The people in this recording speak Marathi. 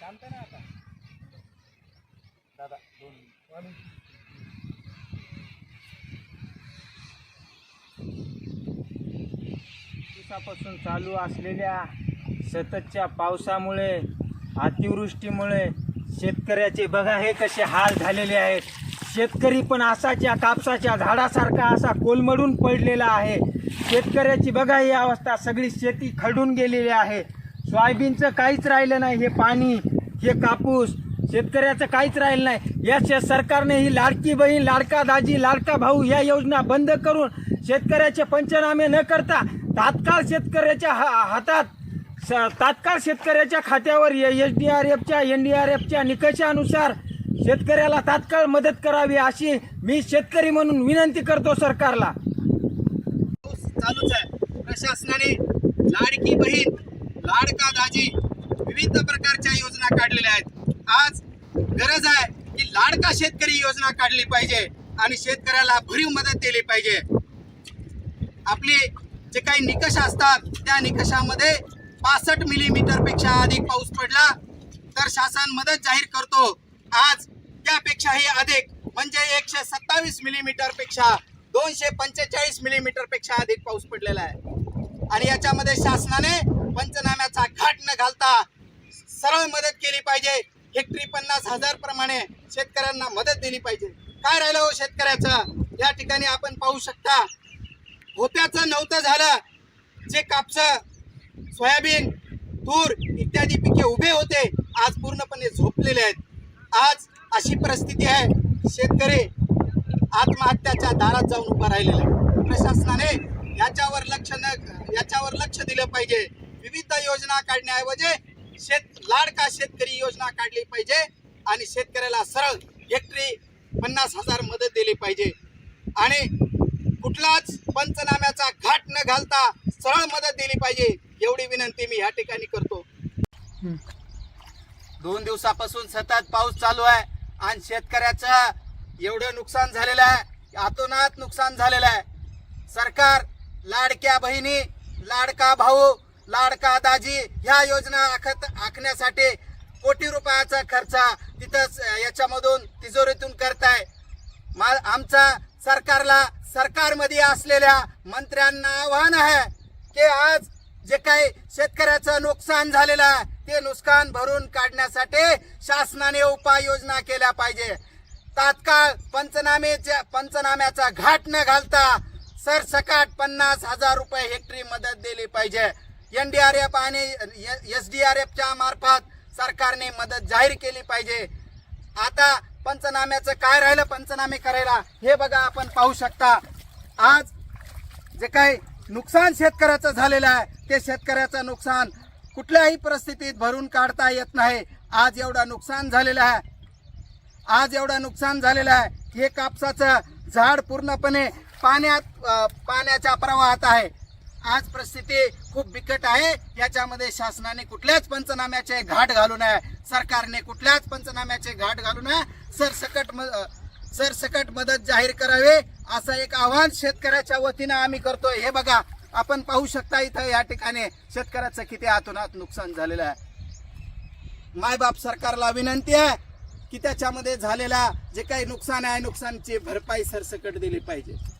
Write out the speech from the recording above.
शांत ना आता. दादा दोन दिवसापासून चालू असलेल्या सततच्या पावसामुळे अतिवृष्टीमुळे शेतकऱ्याचे बघा हे कसे हाल झालेले आहेत. शेतकरी पण असाच्या कापसाच्या झाडासारखा असा कोलमडून पडलेला आहे. शेतकऱ्याची बघा ही अवस्था सगळी शेती खडून गेलेली आहे. सोयाबीनचं काहीच राहिलं नाही हे पाणी हे कापूस शेतकऱ्याचं काहीच राहिलं नाही. या शे- सरकारने ही लाडकी बहीण लाडका दाजी लाडका भाऊ या योजना बंद करून शेतकऱ्याचे पंचनामे न करता तात्काळ शेतकऱ्याच्या हा- हातात स- तात्काळ शेतकऱ्याच्या खात्यावर एच डी आर एफच्या एन डी आर एफच्या निकषानुसार शेतकऱ्याला तात्काळ मदत करावी अशी मी शेतकरी म्हणून विनंती करतो सरकारला. चालूच आहे. प्रशासनाने लाडकी बहीण लाडका दाजी विविध प्रकारच्या योजना काढलेल्या आहेत. आज गरज आहे की लाडका शेतकरी योजना काढली पाहिजे आणि शेतकऱ्याला भरीव मदत दिली पाहिजे. आपले जे काही निकष असतात त्या निकषामध्ये पासष्ट मिलीमीटरपेक्षा अधिक पाऊस पडला तर शासन मदत जाहीर करतो. आज त्यापेक्षाही अधिक म्हणजे एकशे सत्तावीस मिलीमीटरपेक्षा दोनशे पंचेचाळीस मिलीमीटरपेक्षा अधिक पाऊस पडलेला आहे. आणि याच्यामध्ये शासनाने पंचनाम्याचा घाट न घालता सरळ मदत केली पाहिजे. हेक्टरी पन्नास हजार प्रमाणे शेतकऱ्यांना मदत दिली पाहिजे. काय राहिलं हो शेतकऱ्याचं? या ठिकाणी आपण पाहू शकता होत्याचं नव्हतं झालं. जे कापसं सोयाबीन तूर इत्यादी पिके उभे होते आज पूर्णपणे झोपलेले आहेत. आज अशी परिस्थिती आहे शेतकरी आत्महत्याच्या दारात जाऊन उभा राहिलेला आहे. प्रशासनाने याच्यावर लक्ष न याच्यावर लक्ष दिलं पाहिजे. विविध योजना काढण्याऐवजी शेत लाडका शेतकरी योजना काढली पाहिजे आणि शेतकऱ्याला सरळ हेक्टरी पन्नास हजार मदत दिली पाहिजे. आणि कुठलाच पंचनाम्याचा घाट न घालता सरळ मदत दिली पाहिजे एवढी विनंती मी या ठिकाणी करतो. दोन दिवसापासून सतत पाऊस चालू आहे आणि शेतकऱ्याचं एवढं नुकसान झालेलं आहे आतोनात नुकसान झालेलं आहे. सरकार लाडक्या बहिणी लाडका भाऊ लाडका दाजी ह्या योजना आखत आखण्यासाठी कोटी रुपयाचा खर्च तिथंच याच्यामधून तिजोरीतून करताय. मा आमचा सरकारला सरकारमध्ये असलेल्या मंत्र्यांना आव्हान आहे की आज जे काही शेतकऱ्याचं नुकसान झालेलं आहे ते नुकसान भरून काढण्यासाठी शासनाने उपाययोजना केल्या पाहिजे. तात्काळ पंचनामेच्या पंचनाम्याचा घाट न घालता सरसकाट पन्नास हजार रुपये हेक्टरी मदत दिली पाहिजे. एनडीआरएफ आणि एस डी आर एफच्या मार्फत सरकारने मदत जाहीर केली पाहिजे. आता पंचनाम्याचं काय राहिलं? पंचनामे करायला. हे बघा आपण पाहू शकता. आज जे काही नुकसान शेतकऱ्याचं झालेलं आहे ते शेतकऱ्याचं नुकसान कुठल्याही परिस्थितीत भरून काढता येत नाही. आज एवढं नुकसान झालेलं आहे. आज एवढं नुकसान झालेलं आहे. हे कापसाचं झाड पूर्णपणे पाण्यात पाण्याच्या प्रवाहात आहे. आज परिस्थिती खूप बिकट आहे. याच्यामध्ये शासनाने कुठल्याच पंचनाम्याचे घाट घालू नये. सरकारने कुठल्याच पंचनाम्याचे घाट घालू नये. सरसकट म- सरसकट मदत जाहीर करावी असं एक आव्हान शेतकऱ्याच्या वतीनं आम्ही करतोय. हे बघा आपण पाहू शकता इथं या ठिकाणी शेतकऱ्याचं किती आतोनात नुकसान झालेलं आहे. मायबाप सरकारला विनंती आहे की त्याच्यामध्ये झालेला जे काही नुकसान आहे नुकसानची भरपाई सरसकट दिली पाहिजे.